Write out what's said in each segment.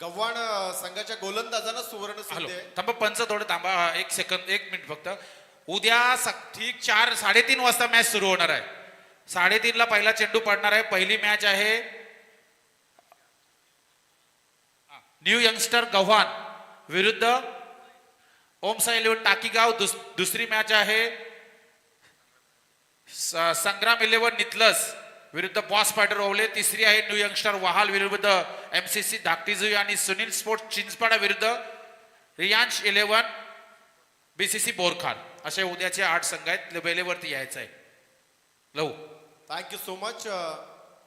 गव्हाण संघाच्या गोलंदाजांना सुवर्ण हॅलो संधी आहे. थांबा पंच थोडं थांबा. हा, एक सेकंद एक मिनिट फक्त. उद्या स- ठीक चार साडेतीन वाजता मॅच सुरू होणार आहे. साडेतीनला पहिला चेंडू पडणार आहे. पहिली मॅच आहे. New youngster Gavhan. विरुद्ध ओमसा इलेव्हन टाकीगाव. दुस, दुसरी मॅच आहे. स- संग्राम इलेव्हन नितलस. विरुद्ध बॉस फायटर ओवले. तिसरी आहे न्यू यंगस्टर वहाल विरुद्ध एमसीसी धाकटीजुई आणि सुनील स्पोर्ट चिंचपाडा विरुद्ध रियांश इलेव्हन बीसीसी बोरखान. असे उद्याचे आठ संघ आहेत. वेळेवरती यायचं आहे लव थँक्यू सो मच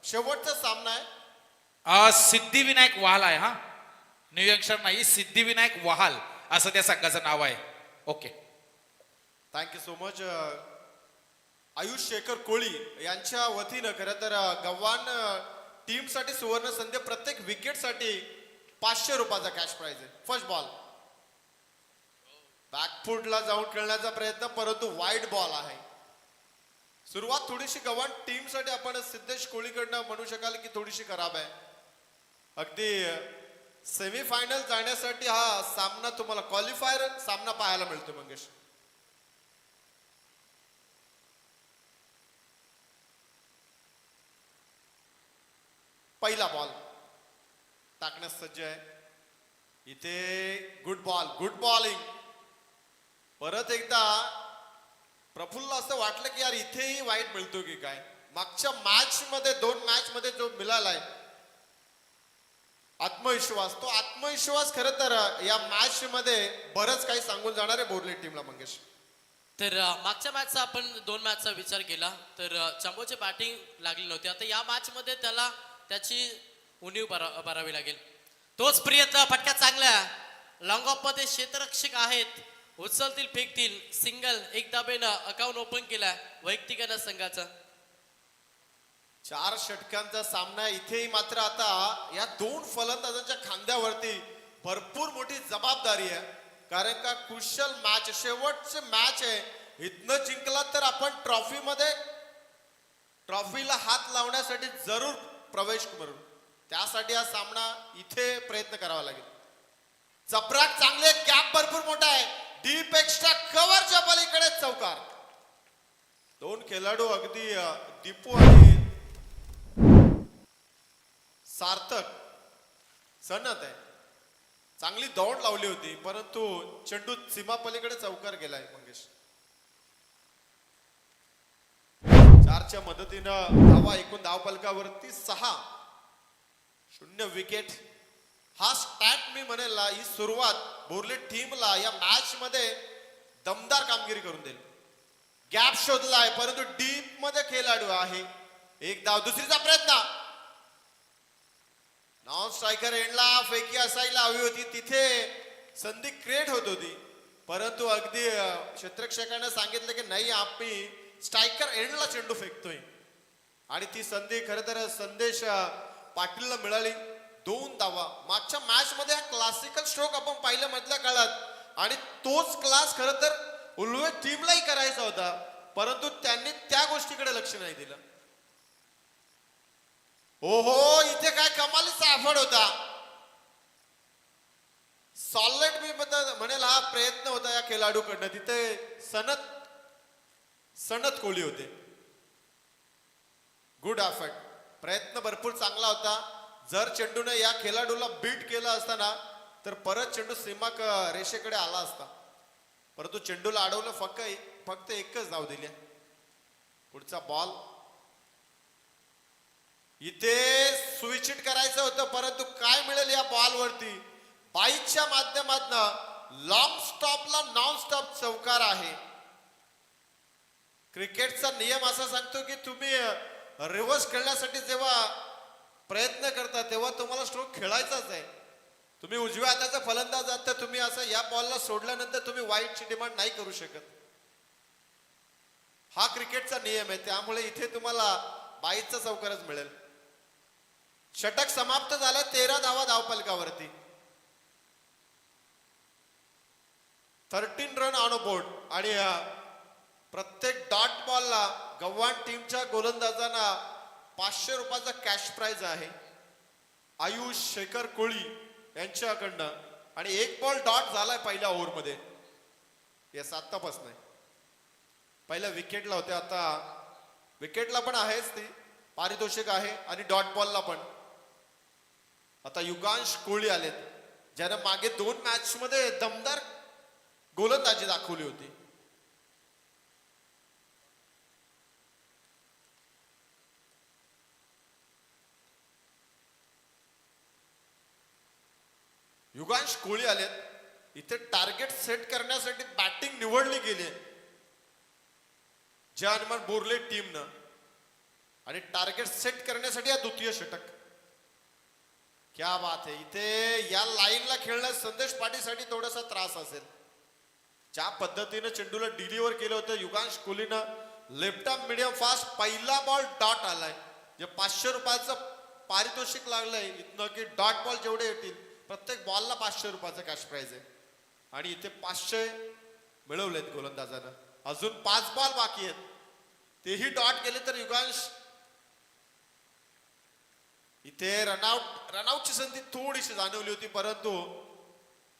शेवटचा सामना आहे. सिद्धिविनायक वहाल आहे हा. न्यू यंगस्टर नाही सिद्धिविनायक वहाल. असं त्या संघाचं नाव आहे. Okay. Thank you so much Ayush Shekhar Koli यांच्या वतीनं खरं तर गव्हाण टीमसाठी सुवर्ण संधी प्रत्येक विकेटसाठी पाचशे रुपयाचा कॅश प्राईज आहे. फर्स्ट बॉल बॅकफुटला जाऊन खेळण्याचा प्रयत्न परंतु वाईट बॉल आहे. सुरुवात थोडीशी गव्हाण टीमसाठी आपण सिद्धेश कोळीकडनं म्हणू शकाल की थोडीशी खराब आहे. अगदी सेमीफायनल जाण्यासाठी हा सामना तुम्हाला क्वालिफायर सामना पाहायला मिळतो मंगेश. पहिला बॉल. टाकण्यास सज्ज आहे. इथे गुड बॉल गुड बॉलिंग परत एकदा प्रफुल्ल असं वाटलं की यार इथेही वाईट मिळतो की काय? मागच्या मॅच मध्ये दोन मॅच मध्ये जो मिळालाय आत्मविश्वास तो आत्मविश्वास खरं तर या मॅच मध्ये बरंच काही सांगून जाणार आहे बोरले टीमला मंगेश. तर मागच्या मॅचचा आपण दोन मॅचचा विचार केला. तर चंबोची बॅटिंग लागली नव्हती. आता या मॅच मध्ये त्याला त्याची उणीव भरा भरावी लागेल. तोच प्रियता फटक्या चांगल्या लॉंगॉपमध्ये क्षेत्ररक्षक आहेत. उचलतील फेकतील. सिंगल एक दाबेनं अकाउंट ओपन केला वैयक्तिकानं संघाचा. चार षटकांचा सामना इथेही मात्र आता या दोन फलंदाजांच्या खांद्यावरती भरपूर मोठी जबाबदारी आहे. कारण का कुशल मॅच शेवटचे मॅच आहे. इथनं जिंकला तर आपण ट्रॉफीमध्ये ट्रॉफीला हात लावण्यासाठी जरूर प्रवेश करून त्यासाठी हा सामना इथे प्रयत्न करावा लागेल. चपराक चांगले गॅप भरपूर मोठा आहे. डीप एक्स्ट्रा कव्हरच्या पलीकडे चौकार. दोन खेळाडू अगदी दीपू आणि सार्थक सनत आहे. चांगली दौड लावली होती परंतु चेंडू सीमा पलीकडे चौकार गेलाय मंगेश. चारच्या मदतीनं धावा एकूण धावपलकावरती सहा शून्य विकेट हा स्टॅट मी म्हणेल ही सुरुवात बोरले टीमला या मॅच मध्ये दमदार कामगिरी करून देईल. गॅप शोधला आहे परंतु डीपमध्ये खेळाडू आहे. एक धाव दुसरीचा प्रयत्न. नॉन स्ट्रायकर एंडला फेकी असायला हवी होती तिथे संधी क्रिएट होत होती. परंतु अगदी अं, सांगितलं की नाही आम्ही स्ट्रायकर एंडला चेंडू फेकतोय. आणि ती संधी खर तर संदेश पाटीलला मिळाली. दोन धावा. मागच्या मॅच मध्ये हा क्लासिकल स्ट्रोक आपण पाहिलं मधल्या काळात. आणि तोच क्लास खर तर उल्वे टीमलाही करायचा होता. परंतु त्यांनी त्या गोष्टीकडे लक्ष नाही दिलं. ओहो इथे काय कमालीचा एफर्ट होता. सॉलिड मी बद्दल म्हणेल हा प्रयत्न होता या खेळाडूकडनं. तिथे सनत सणत कोहली होते. गुड एफर्ट प्रयत्न भरपूर चांगला होता. जर चेंडूने या खेळाडूला बीट केलं असताना तर परत चेंडू सीमा रेषेकडे आला असता. परंतु चेंडूला अडवलं फक्त फक्त एकच धाव दिली. पुढचा बॉल इथे स्विचिट करायचं होतं परंतु काय मिळेल या बॉलवरती बाईकच्या माध्यमातून लॉंग स्टॉपला नॉन स्टॉप चौकार आहे. क्रिकेटचा नियम असा सांगतो की तुम्ही रिव्हर्स खेळण्यासाठी जेव्हा प्रयत्न करता तेव्हा तुम्हाला स्ट्रोक खेळायचाच आहे. तुम्ही उजव्या हाताचा फलंदाज आहात तर तुम्ही असं या बॉलला सोडल्यानंतर तुम्ही वाईटची डिमांड नाही करू शकत. हा क्रिकेटचा नियम आहे त्यामुळे इथे तुम्हाला बाईचा चौकारच मिळेल. षटक समाप्त झालं तेरा धावा धावपलकावरती. थर्टीन रन ऑन बोर्ड आणि प्रत्येक डॉट बॉलला गव्हाण टीमच्या गोलंदाजांना पाचशे रुपयाचा कॅश प्राईज आहे. आयुष शेखर कोळी यांच्याकडनं. आणि एक बॉल डॉट झालाय पहिल्या ओव्हरमध्ये येस आत्तापास नाही पहिल्या विकेटला होते आता. विकेटला पण आहेच ती. पारितोषिक आहे आणि डॉट बॉलला पण. आता युगांश कोळी आलेत. ज्यानं मागे दोन मॅच मध्ये दमदार गोलंदाजी दाखवली होती. युगांश कोळी आलेत. इथे टार्गेट सेट करण्यासाठी बॅटिंग निवडली गेली आहे. ज्या हनुमान बोरले टीमनं आणि टार्गेट सेट करण्यासाठी हा द्वितीय षटक. क्या बात आहे इथे या लाईनला खेळण्यास संदेश पाटीसाठी थोडासा त्रास असेल. ज्या पद्धतीनं चेंडूला डिलिव्हर केलं होतं युगांश कोहलीनं लेफ्ट आर्म मिडियम फास्ट पहिला बॉल डॉट आलाय. जे पाचशे रुपयाचं पारितोषिक लागलंय. इथनं की डॉट बॉल जेवढे येतील. प्रत्येक बॉलला पाचशे रुपयाचं कॅश प्राईज आहे. आणि इथे पाचशे मिळवलेत गोलंदाजानं. अजून पाच बॉल बाकी आहेत. तेही डॉट गेले तर युगांश. इथे रनआउट रनआउटची संधी थोडीशी जाणवली होती परंतु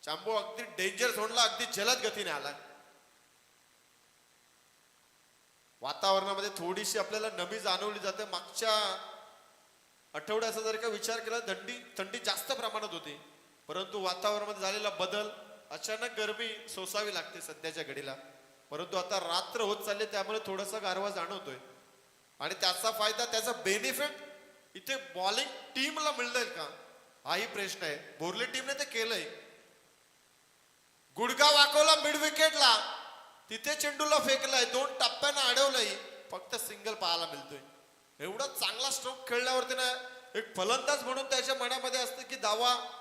चांबो अगदी डेंजर झोनला अगदी जलद गतीने आला वातावरणामध्ये थोडीशी आपल्याला नमी जाणवली जाते. मागच्या आठवड्याचा जर का विचार केला थंडी थंडी जास्त प्रमाणात होती. परंतु वातावरणामध्ये झालेला बदल अचानक गरमी सोसावी लागते सध्याच्या घडीला. परंतु आता रात्र होत चालली त्यामुळे थोडासा गारवा जाणवतोय. आणि त्याचा फायदा त्याचा बेनिफिट इथे बॉलिंग टीमला मिळेल का? हाही प्रश्न आहे. बोर्ले टीमने ते केलंय. गुडगाव वाकवला मिड विकेटला तिथे चेंडूला फेकलाय. दोन टप्प्यानं अडवलंय. फक्त सिंगल पाहायला मिळतोय. एवढा चांगला स्ट्रोक खेळल्यावरती ना एक फलंदाज म्हणून त्याच्या मनामध्ये असतं की दावा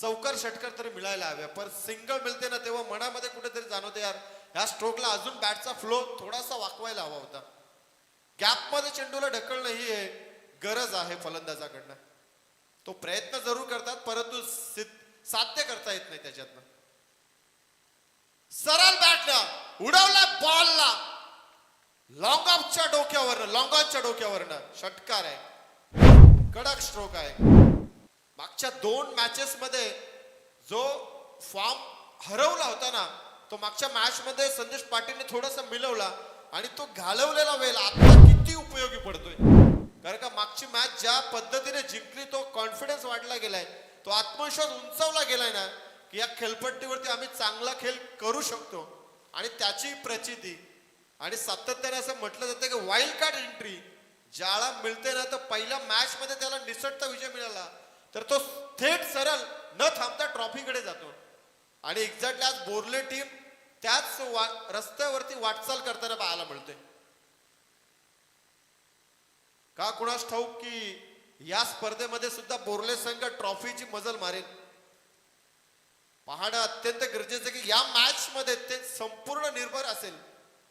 चौकार षटकार तरी मिळायला हव्या पर सिंगल मिळते ना तेव्हा मनामध्ये कुठेतरी जाणवते यार. ह्या स्ट्रोकला अजून बॅटचा फ्लो थोडासा वाकवायला हवा होता. गॅपमध्ये चेंडूला ढकलणं ही आहे, गरज आहे फलंदाजाकडनं. तो प्रयत्न जरूर करतात परंतु साध्य करता येत नाही त्याच्यातनं. सरळ बॅटनं उडवला बॉलला लॉंग ऑफच्या डोक्यावरनं लॉंग ऑफच्या डोक्यावरनं. षटकार आहे. कडक स्ट्रोक आहे. मागच्या दोन मॅचेस मध्ये जो फॉर्म हरवला होता ना तो मागच्या मॅच मध्ये संदेश पाटीलने थोडासा मिळवला आणि तो घालवलेला वेळ आता किती उपयोगी पडतोय. कारण का मागची मॅच ज्या पद्धतीने जिंकली तो कॉन्फिडन्स वाढला गेलाय. तो आत्मविश्वास उंचावला गेलाय ना की या खेळपट्टीवरती आम्ही चांगला खेळ करू शकतो. आणि त्याची प्रचिती. आणि सातत्याने असं म्हटलं जातं की वाईल्ड कार्ड एंट्री ज्याला मिळते ना तर पहिल्या मॅच मध्ये त्याला निसटता विजय मिळाला. तर तो थेट सरळ न थांबता ट्रॉफीकडे जातो. आणि एक्झॅक्टली आज बोर्ले टीम त्याच वा- रस्त्यावरती वाटचाल करताना पाहायला मिळते का कुणास ठाऊक की या स्पर्धेमध्ये सुद्धा बोरले संघ ट्रॉफीची मजल मारेल? पाहणं अत्यंत गरजेचं आहे की या मॅच मध्ये ते संपूर्ण निर्भर असेल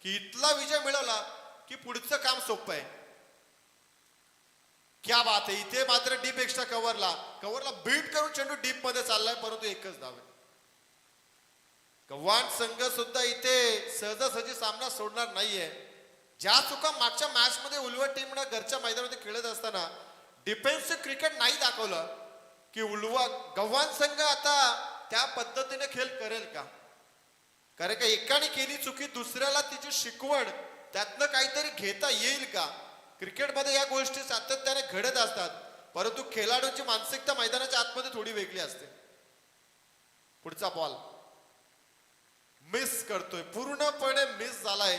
की इथला विजय मिळवला की पुढचं काम सोपं आहे. क्या बात आहे इथे मात्र डीप एक्स्ट्रा कव्हरला कव्हरला बीट करून चेंडू डीपमध्ये चाललाय परंतु एकच धाव आहे. गव्हाण संघ सुद्धा इथे सहजासहजी सामना सोडणार नाहीये. ज्या चुका मागच्या मॅच मध्ये उलवा टीमनं घरच्या मैदानामध्ये खेळत असताना डिफेन्सिव्ह क्रिकेट नाही दाखवलं की उलवा गव्हाण संघ आता त्या पद्धतीने खेळ करेल का? कारण का एकाने केली चुकी दुसऱ्याला तिची शिकवण त्यातनं काहीतरी घेता येईल का? क्रिकेटमध्ये या गोष्टी सातत्याने घडत असतात परंतु खेळाडूंची मानसिकता मैदानाच्या आतमध्ये थोडी वेगळी असते. पुढचा बॉल मिस करतोय. पूर्णपणे मिस झालाय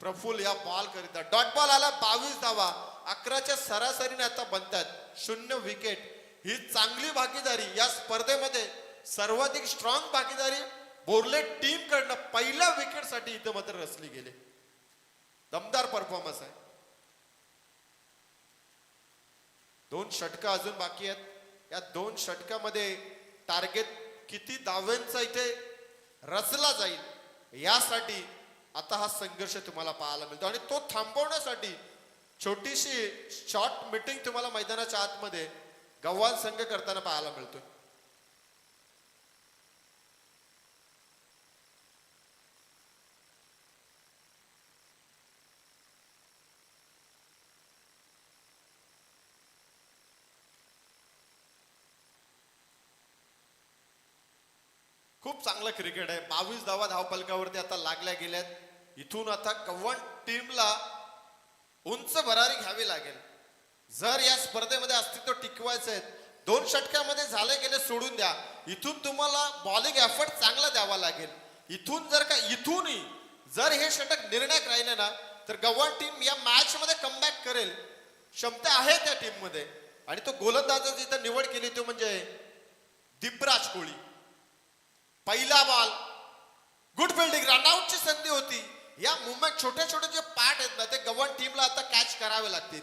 प्रफुल या बॉल करिता. डॉट बॉल आला बावीस धावा. अकराच्या सरासरीने आता बनतात. शून्य विकेट ही चांगली भागीदारी या स्पर्धेमध्ये सर्वाधिक स्ट्रॉंग भागीदारी बोर्ले टीम कडनं पहिल्या विकेटसाठी इथं मात्र रचली गेली. दमदार परफॉर्मन्स आहे. दोन षटकं अजून बाकी आहेत. या दोन षटकामध्ये टार्गेट किती दाव्यांचा इथे रचला जाईल यासाठी आता हा संघर्ष तुम्हाला पाहायला मिळतो. आणि तो थांबवण्यासाठी छोटीशी शॉर्ट मीटिंग तुम्हाला मैदानाच्या आतमध्ये गव्हाण संघ करताना पाहायला मिळतो खूप चांगलं क्रिकेट आहे. बावीस धावा धावपलकावरती आता लागल्या गेल्यात. इथून आता कव्वन टीमला उंच भरारी घ्यावी लागेल. जर या स्पर्धेमध्ये अस्तित्व टिकवायचं आहे दोन षटकामध्ये झाले गेले सोडून द्या. इथून तुम्हाला बॉलिंग एफर्ट चांगला द्यावा लागेल. इथून जर का इथूनही जर हे षटक निर्णायक राहिले ना तर गव्हाण टीम या मॅच मध्ये कमबॅक करेल. क्षमता आहे त्या टीममध्ये. आणि तो गोलंदाजाची इथं निवड केली तो म्हणजे दिपराज कोळी. पहिला बॉल गुड फिल्डिंग रनआउटची संधी होती. या मुंबईत छोटे छोटे जे पार्ट आहेत ना ते गव्हर्न टीमला आता कॅच करावे लागतील.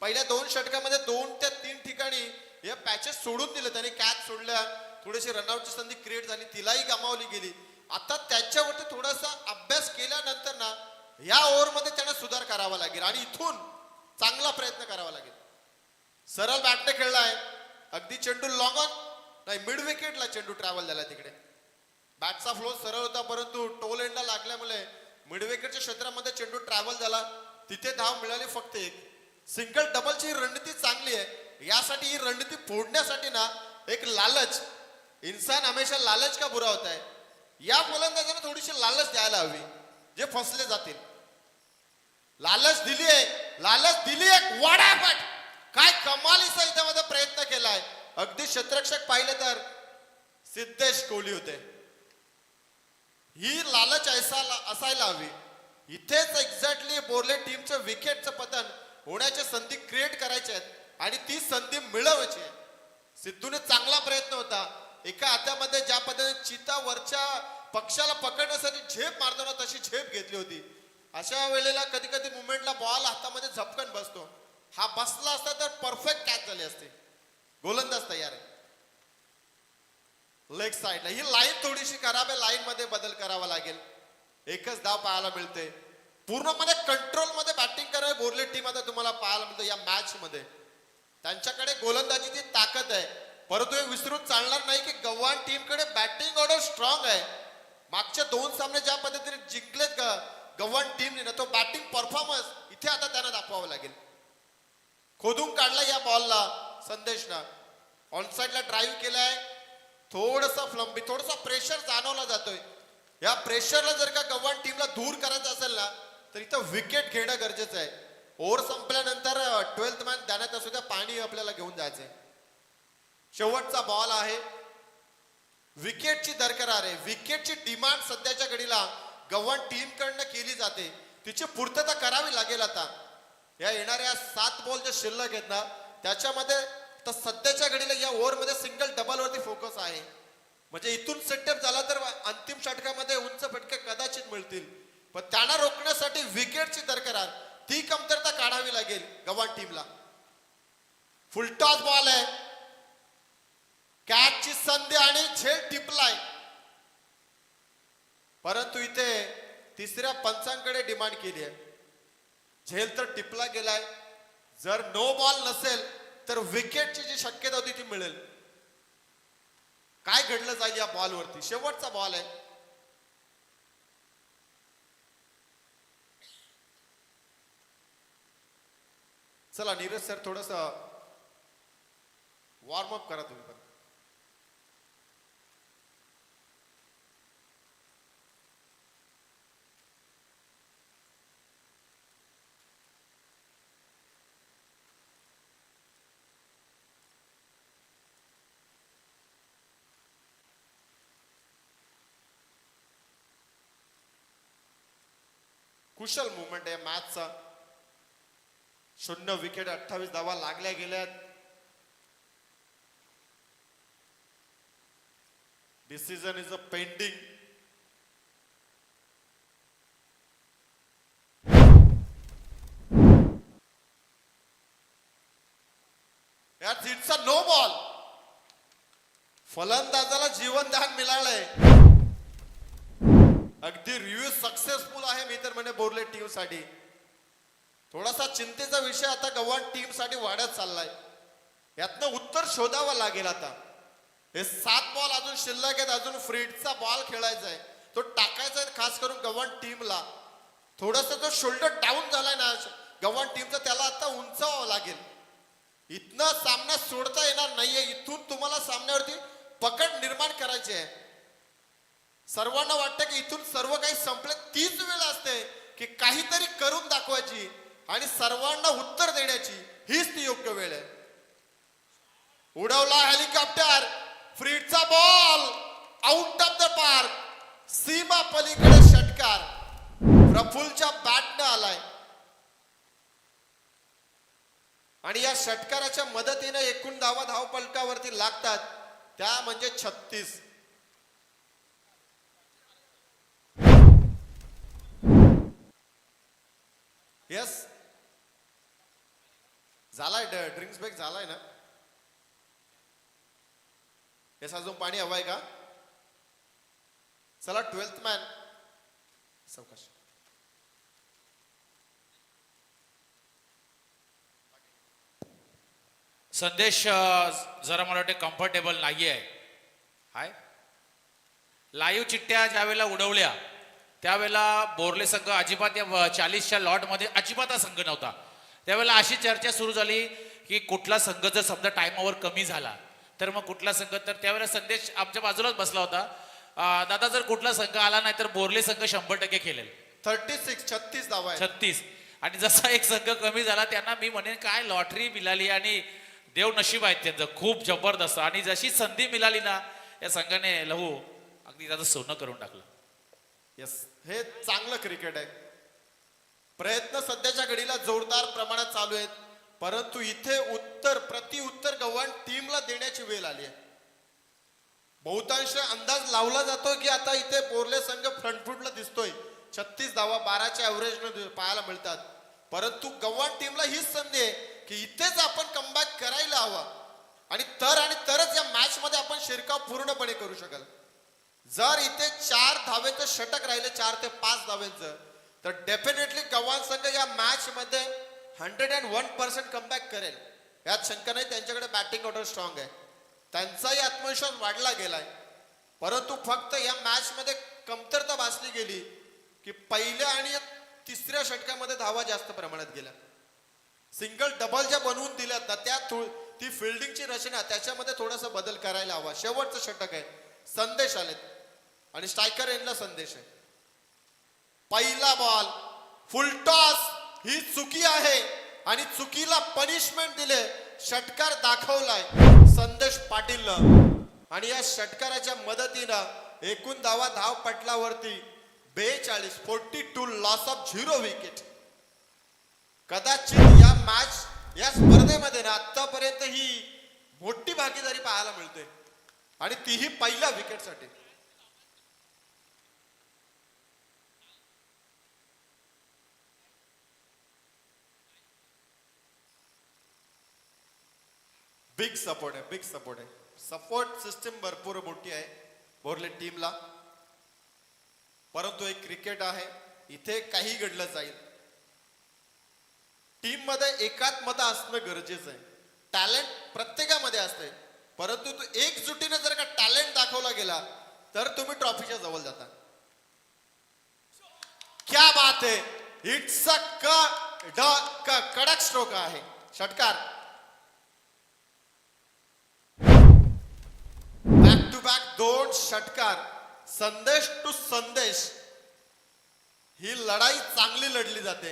पहिल्या दोन षटकामध्ये दोन ते तीन ठिकाणी हे पॅचेस सोडून दिले. त्यांनी कॅच सोडल्या थोडीशी रनआउटची संधी क्रिएट झाली तिलाही गमावली गेली. आता त्याच्यावरती थोडासा अभ्यास केल्यानंतर ना या ओव्हरमध्ये त्यांना सुधार करावा लागेल आणि इथून चांगला प्रयत्न करावा लागेल. सरळ बॅटने खेळलाय. अगदी चेंडू लॉंग ऑन नाही मिड विकेटला चेंडू ट्रॅव्हल झाला तिकडे. बॅटचा फ्लो सरळ होता परंतु टोल एंडला लागल्यामुळे मिडवेकरच्या क्षेत्रामध्ये चेंडू ट्रॅव्हल झाला. तिथे धाव मिळाली फक्त एक. सिंगल डबलची रणनीती चांगली आहे. यासाठी ही रणनीती फोडण्यासाठी ना एक लालच इन्सान हमेशा लालच का बुरा होता है या फलंदाजांना थोडीशी लालच द्यायला हवी जे फसले जातील. लालच दिली आहे लालच दिली एक वाडापट काय कमालीचा इथे मध्ये प्रयत्न केलाय. अगदी क्षेत्रक्षक पाहिले तर सिद्धेश कोहली होते. ही लालच ऐसा असायला हवी. इथेच एक्झॅक्टली बोर्ले टीमचं विकेटचं पतन होण्याच्या संधी क्रिएट करायच्या आहेत आणि ती संधी मिळवायची आहे. सिद्धूने चांगला प्रयत्न होता. एका हातामध्ये ज्या पद्धतीने चिता वरच्या पक्षाला पकडण्यासाठी झेप मारतो ना तशी झेप घेतली होती. अशा वेळेला कधी कधी मुवमेंटला बॉल हातामध्ये झपकन बसतो. हा बसला असता तर परफेक्ट कॅच झाली असते. गोलंदाज तयार आहे. लेग साईडला ही लाईन थोडीशी खराब आहे लाईन मध्ये बदल करावा लागेल. एकच धाव पाहायला मिळते. पूर्णपणे कंट्रोलमध्ये बॅटिंग करायला बोर्ले टीम आता तुम्हाला पाहायला मिळतं या मॅच मध्ये. त्यांच्याकडे गोलंदाजीची ताकद आहे. परंतु हे विसरून चालणार नाही की गव्हाण टीमकडे बॅटिंग ऑर्डर स्ट्रॉंग आहे. मागच्या दोन सामने ज्या पद्धतीने जिंकलेत गव्हाण टीमने ना तो बॅटिंग परफॉर्मन्स इथे आता त्यांना दाखवावा लागेल. खोदून काढला या बॉलला संदेशना. ऑनसाईडला ड्राईव्ह केलाय. थोडसा फ्लंबी थोडासा प्रेशर जाणवला जातोय. या प्रेशरला जर का गव्हाण टीमला दूर करायचं असेल ना तर इथं विकेट घेणं गरजेचं आहे. ओव्हर संपल्यानंतर ट्वेल्थ मॅन देण्यात असू द्या पाणी आपल्याला घेऊन जायचंय. शेवटचा बॉल आहे. विकेटची दरकरार आहे. विकेटची डिमांड सध्याच्या घडीला गव्हाण टीमकडनं केली जाते. तिची पूर्तता करावी लागेल आता. या येणाऱ्या सात बॉल जे शिल्लक आहेत ना त्याच्यामध्ये तर सध्याच्या घडीला ओव्हरमध्ये सिंगल डबल वरती फोकस आहे. म्हणजे इथून सेटअप झाला तर अंतिम षटकामध्ये उंच फटके कदाचित मिळतील. पण त्यांना रोखण्यासाठी विकेटची दरकरार ती कमतरता काढावी लागेल गव्हाण टीमला फुलटॉस बॉल आहे. कॅचची संधी आणि झेल टिपलाय. परंतु इथे तिसऱ्या पंचांकडे डिमांड केली आहे. झेल तर टिपला गेलाय. जर नो बॉल नसेल तर विकेटची जी शक्यता होती ती मिळेल. काय घडलं जाईल या बॉलवरती शेवटचा बॉल आहे. चला नीरज सर थोडस वॉर्म अप करा तुम्ही पण. कुशल मुवमेंट आहे मॅचचा. शून्य विकेट अठ्ठावीस धावा लागल्या गेल्यात. Decision is a pending it's a no ball फलंदाजाला जीवनदान मिळालंय. अगदी रिव्ह्यू सक्सेसफुल आहे. मी तर म्हणे बोरले टीमसाठी. थोडासा चिंतेचा विषय आता गव्हाण टीमसाठी वाढत चाललाय. यातनं उत्तर शोधावं लागेल आता. हे सात बॉल अजून शिल्लक आहेत अजून फ्रीडचा बॉल खेळायचा आहे. तो टाकायचा आहे खास करून गव्हाण टीमला थोडस जो शोल्डर डाऊन झालाय ना गव्हाण टीमचा त्याला आता उंचावावं लागेल. इथनं सामना सोडता येणार नाहीये. इथून तुम्हाला सामन्यावरती पकड निर्माण करायची आहे. सर्वांना वाटतं की इथून सर्व काही संपले. तीच वेळ असते की काहीतरी करून दाखवायची आणि सर्वांना उत्तर देण्याची. हीच ती योग्य वेळ आहे. उडवला helicopter फ्रीडचा ball out of the park सीमा पलीकडे षटकार. प्रफुलच्या बॅटनं आलाय. आणि या षटकाराच्या मदतीने एकूण धावा धावपलकावरती लागतात. त्या म्हणजे छत्तीस. यस झालाय ड्रिंक्स ब्रेक झालाय ना? येस अजून पाणी हवंय का? चला ट्वेल्थ मॅन सवकाश. संदेश जरा मला वाटते कम्फर्टेबल नाही आहे हाय. लाईव्ह चिठ्ठ्या ज्या वेळेला उडवल्या त्यावेळेला बोरले संघ अजिबात या चाळीसच्या लॉटमध्ये अजिबात हा संघ नव्हता. त्यावेळेला अशी चर्चा सुरू झाली की कुठला संघ जर समजा टायमावर कमी झाला तर मग कुठला संघ? तर त्यावेळेला संदेश आमच्या बाजूलाच बसला होता. दादा जर कुठला संघ आला नाही तर बोरले संघ शंभर टक्के खेळेल. थर्टी सिक्स छत्तीस धावा आहेत. छत्तीस. आणि जसा एक संघ कमी झाला त्यांना मी म्हणेन काय लॉटरी मिळाली आणि देव नशीब आहेत त्यांचं. खूप जबरदस्त. आणि जशी संधी मिळाली ना या संघाने लहू अगदी त्याचं सोनं करून टाकलं. येस हे चांगलं क्रिकेट आहे. प्रयत्न सध्याच्या घडीला जोरदार प्रमाणात चालू आहेत. परंतु इथे उत्तर प्रति उत्तर गव्हाण टीमला देण्याची वेळ आली आहे. बहुतांश अंदाज लावला जातो की आता इथे बोर्ले संघ फ्रंटफुटला दिसतोय. छत्तीस धावा बाराच्या ऍव्हरेज पाहायला मिळतात. परंतु गव्हाण टीमला हीच संधी आहे की इथेच आपण कमबॅक करायला हवा. आणि तर आणि तरच या मॅच मध्ये आपण शिरकाव पूर्णपणे करू शकाल. जर इथे चार धावेचं षटक राहिले चार ते पाच धावेचं तर डेफिनेटली गव्हाण संघ या मॅच मध्ये hundred and one percent comeback करेल. यात शंका नाही त्यांच्याकडे बॅटिंग ऑर्डर स्ट्रॉंग आहे. त्यांचाही आत्मविश्वास वाढला गेलाय. परंतु फक्त या मॅच मध्ये कमतरता भासली गेली की पहिल्या आणि तिसऱ्या षटकामध्ये धावा जास्त प्रमाणात गेल्या. सिंगल डबल ज्या बनवून दिल्यात ना त्या थो- ती फिल्डिंगची रचना त्याच्यामध्ये थोडासा बदल करायला हवा. शेवटचं षटक आहे. संदेश आलेत. आणि स्ट्रायकर यांना संदेश आहे. पहिला बॉल फुलटॉस ही चुकी आहे. आणि चुकीला पनिशमेंट दिले षटकार दाखवलाय संदेश पाटील आणि या षटकाराच्या मदतीनं एकूण धावा धाव पटलावरती बेचाळीस forty two loss of zero wicket कदाचित या मॅच या स्पर्धेमध्ये ना आतापर्यंत ही मोठी भागीदारी पाहायला मिळते. आणि तीही पहिल्या विकेटसाठी बिग सपोर्ट आहे बिग सपोर्ट आहे. सपोर्ट सिस्टीम भरपूर मोठी आहे बोरले टीमला परंतु एक क्रिकेट आहे इथे काही घडलं जाईल. टीममध्ये एकात्मता असणं गरजेचं आहे. टॅलेंट प्रत्येकामध्ये असते. परंतु तो एकजुटीने जर का टॅलेंट दाखवला गेला तर तुम्ही ट्रॉफीच्या जवळ जाता. क्या बात आहे इट्स अ क ड कडक स्ट्रोक आहे. षटकार बॅक टू बॅक दोन षटकार संदेश टू संदेश. ही लढाई चांगली लढली जाते.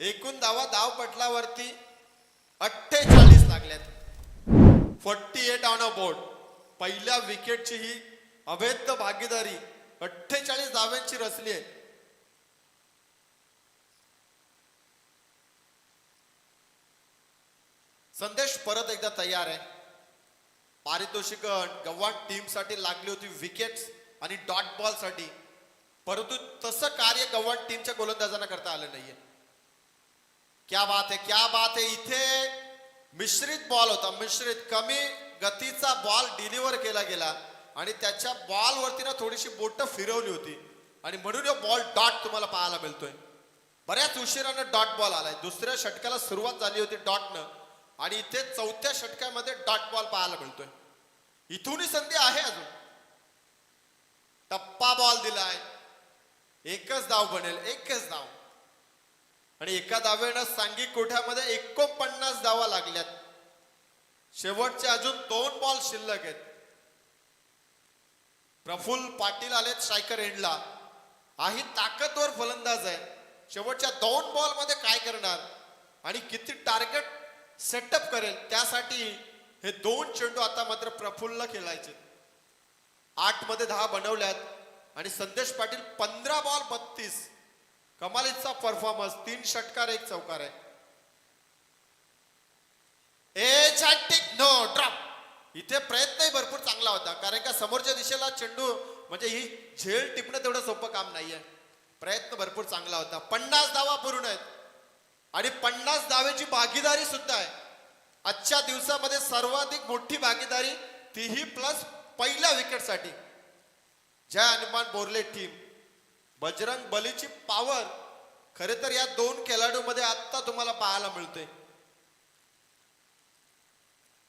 एकूण धावा धाव पटलावरती अठ्ठेचाळीस लागल्यात. Forty eight on a board पहिल्या विकेटची ही अभेद्य भागीदारी अठ्ठेचाळीस धाव्यांची रचली आहे. संदेश परत एकदा तयार आहे. पारितोषिक गव्हाण टीमसाठी लागली होती विकेट्स आणि डॉट बॉलसाठी. परंतु तसं कार्य गव्हाण टीमच्या गोलंदाजांना करता आलं नाहीये. क्या बात आहे क्या बात आहे इथे मिश्रित बॉल होता मिश्रित कमी गतीचा बॉल डिलिव्हर केला गेला आणि त्याच्या बॉलवरती ना थोडीशी बोट फिरवली होती. आणि म्हणून बॉल डॉट तुम्हाला पाहायला मिळतोय. बऱ्याच उशिरानं डॉट बॉल आलाय. दुसऱ्या षटकाला सुरुवात झाली होती डॉटनं आणि इथे चौथ्या षटकामध्ये डॉट बॉल पाहायला मिळतोय. इथूनही संधी आहे अजून. टप्पा बॉल दिलाय. एकच धाव बनेल एकच धाव. आणि एका धावेनं सांघिक कोठ्यामध्ये एकोणपन्नास धावा लागल्यात. शेवटचे अजून दोन बॉल शिल्लक आहेत. प्रफुल्ल पाटील आलेत स्ट्रायकर एंडला हाही ताकदवर फलंदाज आहे शेवटच्या दोन बॉलमध्ये काय करणार? आणि किती टार्गेट सेटअप करेल. त्यासाठी हे दोन चेंडू आता मात्र प्रफुल्ल खेळायचे. आठमध्ये दहा बनवल्यात आणि संदेश पाटील पंधरा बॉल बत्तीस. कमालीचा परफॉर्मन्स तीन षटकार एक चौकार आहे. ए नो ड्रॉप इथे प्रयत्नही भरपूर चांगला होता. कारण का समोरच्या दिशेला चेंडू म्हणजे ही झेल टिपणं तेवढं सोपं काम नाहीये. प्रयत्न भरपूर चांगला होता. पन्नास धावा पूर्ण आहेत. आणि पन्नास दावेची भागीदारी सुद्धा आहे. आजच्या दिवसामध्ये सर्वाधिक मोठी भागीदारी तीही प्लस पहिल्या विकेटसाठी जय हनुमान बोरले टीम बजरंग बलीची पॉवर खरे तर या दोन खेळाडूमध्ये आत्ता तुम्हाला पाहायला मिळते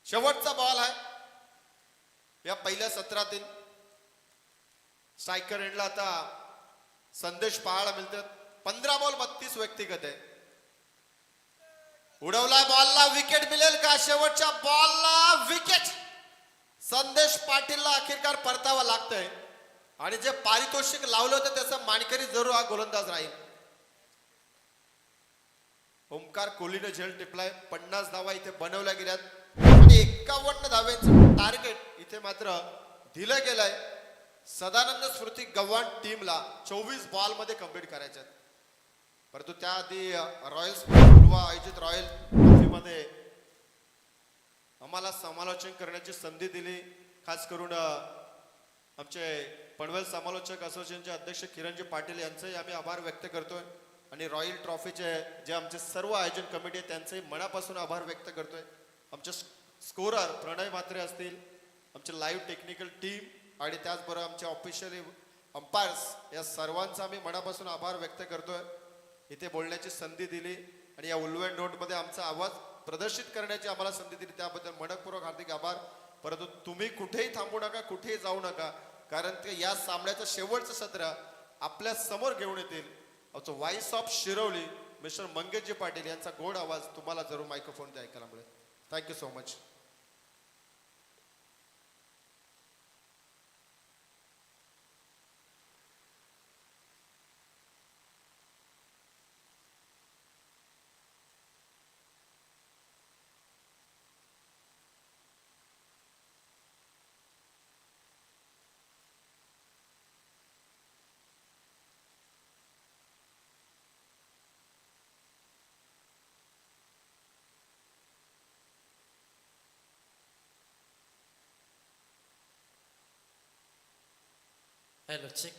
शेवटचा बॉल आहे या पहिल्या सत्रातील स्ट्रायकर एंडला आता संदेश पाहायला मिळतात पंधरा बॉल बत्तीस व्यक्तिगत आहे. उडवला बॉलला विकेट मिळेल का? शेवटच्या बॉलला विकेट संदेश पाटीलला अखेरकार परतावा लागतंय. आणि जे पारितोषिक लावलं होतं त्याचा मानकरी जरूर हा गोलंदाज राहील. ओमकार कोहलीने झेल टिपलाय. पन्नास धावा इथे बनवल्या गेल्यात. आणि एक्कावन्न धाव्यांचं टार्गेट इथे मात्र दिलं गेलंय. सदानंद स्मृती गव्हाण टीमला चोवीस बॉलमध्ये कंप्लीट करायच्यात. परंतु त्याआधी रॉयल स्पोर्ट्स आयोजित रॉयल ट्रॉफीमध्ये आम्हाला समालोचन करण्याची संधी दिली. खास करून आमचे पनवेल समालोचक असोसिएशनचे अध्यक्ष किरणजी पाटील यांचेही आम्ही आभार व्यक्त करतोय आणि रॉयल ट्रॉफीचे जे आमचे सर्व आयोजन कमिटी आहे त्यांचेही मनापासून आभार व्यक्त करतोय. आमचे स्कोरर प्रणय मात्रे असतील आमचे लाईव्ह टेक्निकल टीम आणि त्याचबरोबर आमचे ऑफिशियल अंपायर्स या सर्वांचा आम्ही मनापासून आभार व्यक्त करतोय. इथे बोलण्याची संधी दिली. आणि या उलवेन नोटमध्ये आमचा आवाज प्रदर्शित करण्याची आम्हाला संधी दिली. त्याबद्दल मनपूर्वक हार्दिक आभार. परंतु तुम्ही कुठेही थांबू नका कुठेही जाऊ नका. कारण ते या सामन्याचं शेवटचं सत्र आपल्यासमोर घेऊन येतील. आमचं ऑफ शिरवली मिस्टर मंगेशजी पाटील यांचा गोड आवाज तुम्हाला जरूर मायक्रोफोन ऐकायला मिळेल. Thank you so much hello check